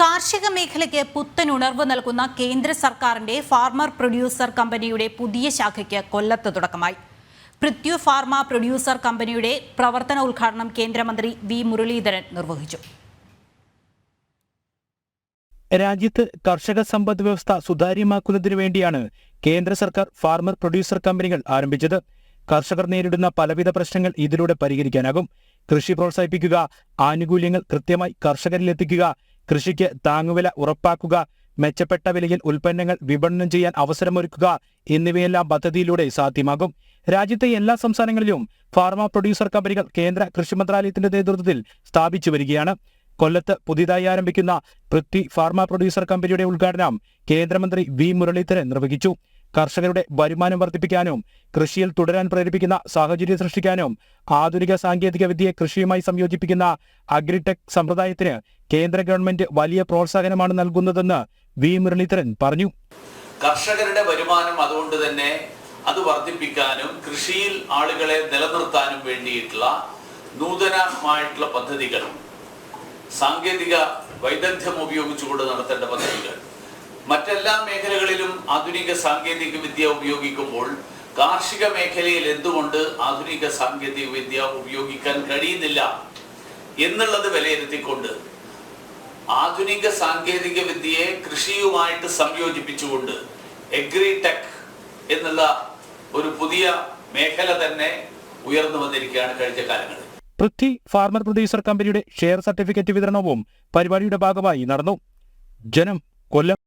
കാർഷിക മേഖലയ്ക്ക് പുത്തൻ ഉണർവ് നൽകുന്ന കേന്ദ്ര സർക്കാരിന്റെ ഫാർമർ പ്രൊഡ്യൂസർ കമ്പനിയുടെ പുതിയ ശാഖയ്ക്ക് കൊല്ലത്ത് തുടക്കമായി. പൃഥ്വി ഫാർമ പ്രൊഡ്യൂസർ കമ്പനിയുടെ പ്രവർത്തന ഉദ്ഘാടനം കേന്ദ്രമന്ത്രി വി മുരളീധരൻ നിർവഹിച്ചു. രാജ്യത്ത് കർഷക സമ്പദ് വ്യവസ്ഥ സുതാര്യമാക്കുന്നതിനു വേണ്ടിയാണ് കേന്ദ്ര സർക്കാർ ഫാർമർ പ്രൊഡ്യൂസർ കമ്പനികൾ ആരംഭിച്ചത്. കർഷകർ നേരിടുന്ന പലവിധ പ്രശ്നങ്ങൾ ഇതിലൂടെ പരിഹരിക്കാനാകും. കൃഷി പ്രോത്സാഹിപ്പിക്കുക ആനുകൂല്യങ്ങൾ കൃത്യമായി കർഷകരിലെത്തിക്കുക കൃഷിക്ക് താങ്ങുവില ഉറപ്പാക്കുക മെച്ചപ്പെട്ട വിലയിൽ ഉൽപ്പന്നങ്ങൾ വിപണനം ചെയ്യാൻ അവസരമൊരുക്കുക എന്നിവയെല്ലാം പദ്ധതിയിലൂടെ സാധ്യമാകും. രാജ്യത്തെ എല്ലാ സംസ്ഥാനങ്ങളിലും ഫാർമ പ്രൊഡ്യൂസർ കമ്പനികൾ കേന്ദ്ര കൃഷി മന്ത്രാലയത്തിന്റെ നേതൃത്വത്തിൽ സ്ഥാപിച്ചു വരികയാണ്. കൊല്ലത്ത് പുതിയതായി ആരംഭിക്കുന്ന പൃഥ്വി ഫാർമ പ്രൊഡ്യൂസർ കമ്പനിയുടെ ഉദ്ഘാടനം കേന്ദ്രമന്ത്രി വി മുരളീധരൻ നിർവഹിച്ചു. കർഷകരുടെ വരുമാനം വർദ്ധിപ്പിക്കാനും കൃഷിയിൽ തുടരാൻ പ്രേരിപ്പിക്കുന്ന സാഹചര്യം സൃഷ്ടിക്കാനും ആധുനിക സാങ്കേതിക വിദ്യയെ കൃഷിയുമായി സംയോജിപ്പിക്കുന്ന അഗ്രിടെക് സമ്പ്രദായത്തിന് കേന്ദ്ര ഗവൺമെന്റ് വലിയ പ്രോത്സാഹനമാണ് നൽകുന്നതെന്ന് വി. മുരളീധരൻ പറഞ്ഞു. കർഷകരുടെ വരുമാനം അതുകൊണ്ട് തന്നെ അത് വർദ്ധിപ്പിക്കാനും കൃഷിയിൽ ആളുകളെ നിലനിർത്താനും വേണ്ടിയിട്ടുള്ള നൂതനമായിട്ടുള്ള പദ്ധതികൾ സാങ്കേതിക വൈദഗ്ധ്യം ഉപയോഗിച്ചുകൊണ്ട് നടത്തേണ്ട പദ്ധതികൾ. മറ്റെല്ലാ മേഖലകളിലും ആധുനിക സാങ്കേതിക വിദ്യ ഉപയോഗിക്കുമ്പോൾ കാർഷിക മേഖലയിൽ എന്തുകൊണ്ട് ആധുനിക സാങ്കേതിക വിദ്യ ഉപയോഗിക്കാൻ കഴിയുന്നില്ല എന്നുള്ളത് വിലയിരുത്തിക്കൊണ്ട് ആധുനിക സാങ്കേതിക വിദ്യയെ കൃഷിയുമായിട്ട് സംയോജിപ്പിച്ചുകൊണ്ട് എഗ്രിടെക് എന്നുള്ള ഒരു പുതിയ മേഖല തന്നെ ഉയർന്നു വന്നിരിക്കുകയാണ് കഴിഞ്ഞ കാലങ്ങളിൽ. പൃഥ്വി ഫാർമർ പ്രൊഡ്യൂസർ കമ്പനിയുടെ ഷെയർ സർട്ടിഫിക്കറ്റ് വിതരണവും പരിപാടിയുടെ ഭാഗമായി നടന്നു. ജനം കൊല്ലം